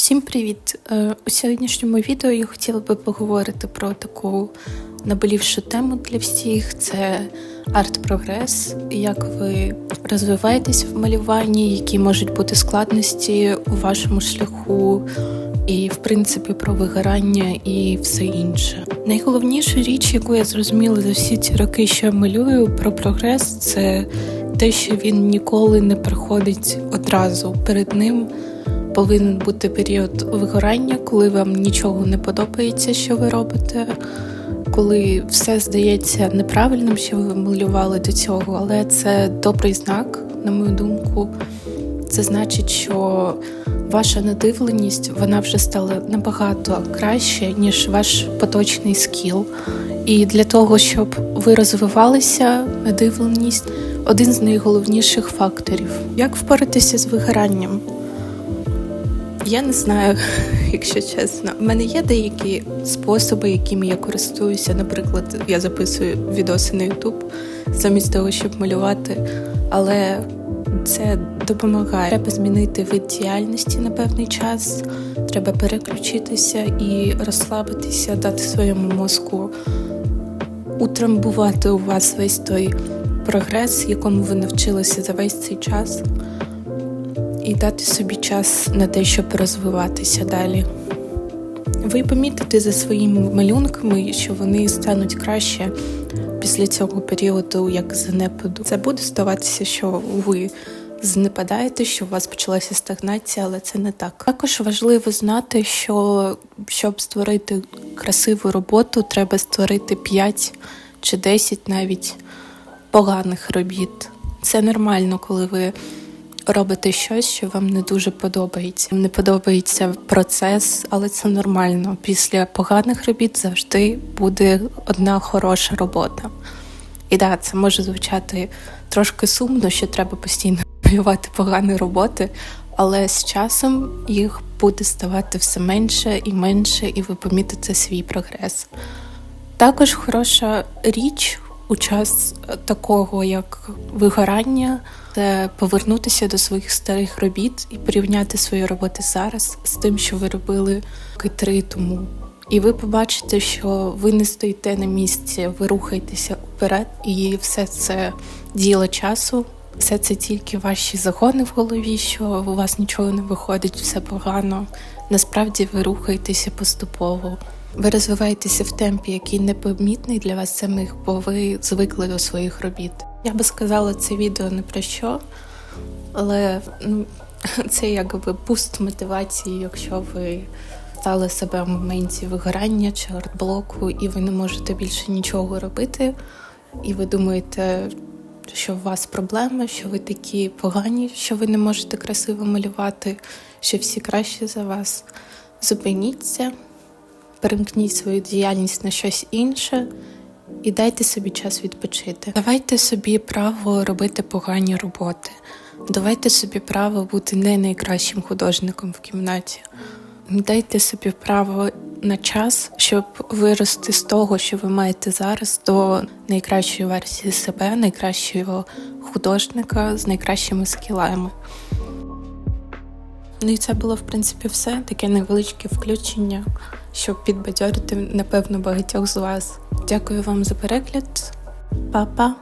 Всім привіт! Е, У сьогоднішньому відео я хотіла би поговорити про таку наболівшу тему для всіх: це арт-прогрес, як ви розвиваєтесь в малюванні, які можуть бути складності у вашому шляху, і, в принципі, про вигорання і все інше. Найголовніша річ, яку я зрозуміла за всі ці роки, що я малюю про прогрес, це те, що він ніколи не приходить одразу перед ним повинен бути період вигорання, коли вам нічого не подобається, що ви робите, коли все здається неправильним, що ви малювали до цього, але це добрий знак, на мою думку. Це значить, що ваша надивленість вона вже стала набагато краще, ніж ваш поточний скіл. І для того, щоб ви розвивалися, надивленість один з найголовніших факторів. Як впоратися з вигоранням? Я не знаю, якщо чесно. У мене є деякі способи, якими я користуюся. Наприклад, я записую відоси на YouTube замість того, щоб малювати, але це допомагає. Треба змінити вид діяльності на певний час. Треба переключитися і розслабитися, дати своєму мозку утрамбувати у вас весь той прогрес, якому ви навчилися за весь цей час і дати собі час на те, щоб розвиватися далі. Ви помітите за своїми малюнками, що вони стануть краще після цього періоду, як занепаду. Це буде здаватися, що ви знепадаєте, що у вас почалася стагнація, але це не так. Також важливо знати, що щоб створити красиву роботу, треба створити 5 чи 10 навіть поганих робіт. Це нормально, коли ви робите щось, що вам не дуже подобається. Не подобається процес, але це нормально. Після поганих робіт завжди буде одна хороша робота. І так, це може звучати трошки сумно, що треба постійно малювати погані роботи, але з часом їх буде ставати все менше і менше, і ви помітите свій прогрес. Також хороша річ у час такого, як вигорання, це повернутися до своїх старих робіт і порівняти свої роботи зараз з тим, що ви робили три тому. І ви побачите, що ви не стоїте на місці, ви рухаєтеся вперед, і все це діло часу. Все це тільки ваші загони в голові, що у вас нічого не виходить, все погано. Насправді ви рухаєтеся поступово. Ви розвиваєтеся в темпі, який непомітний для вас самих, бо ви звикли до своїх робіт. Я би сказала, це відео не про що, але ну, це якби буст мотивації, якщо ви стали себе в моменті вигорання чи артблоку, і ви не можете більше нічого робити, і ви думаєте, що у вас проблеми, що ви такі погані, що ви не можете красиво малювати, що всі краще за вас. Зупиніться, перемкніть свою діяльність на щось інше і дайте собі час відпочити. Давайте собі право робити погані роботи. Давайте собі право бути не найкращим художником в кімнаті. Дайте собі право на час, щоб вирости з того, що ви маєте зараз, до найкращої версії себе, найкращого художника з найкращими скілами. Ну і це було, в принципі, все. Таке невеличке включення, щоб підбадьорити, напевно, багатьох з вас. Дякую вам за перегляд. Па-па!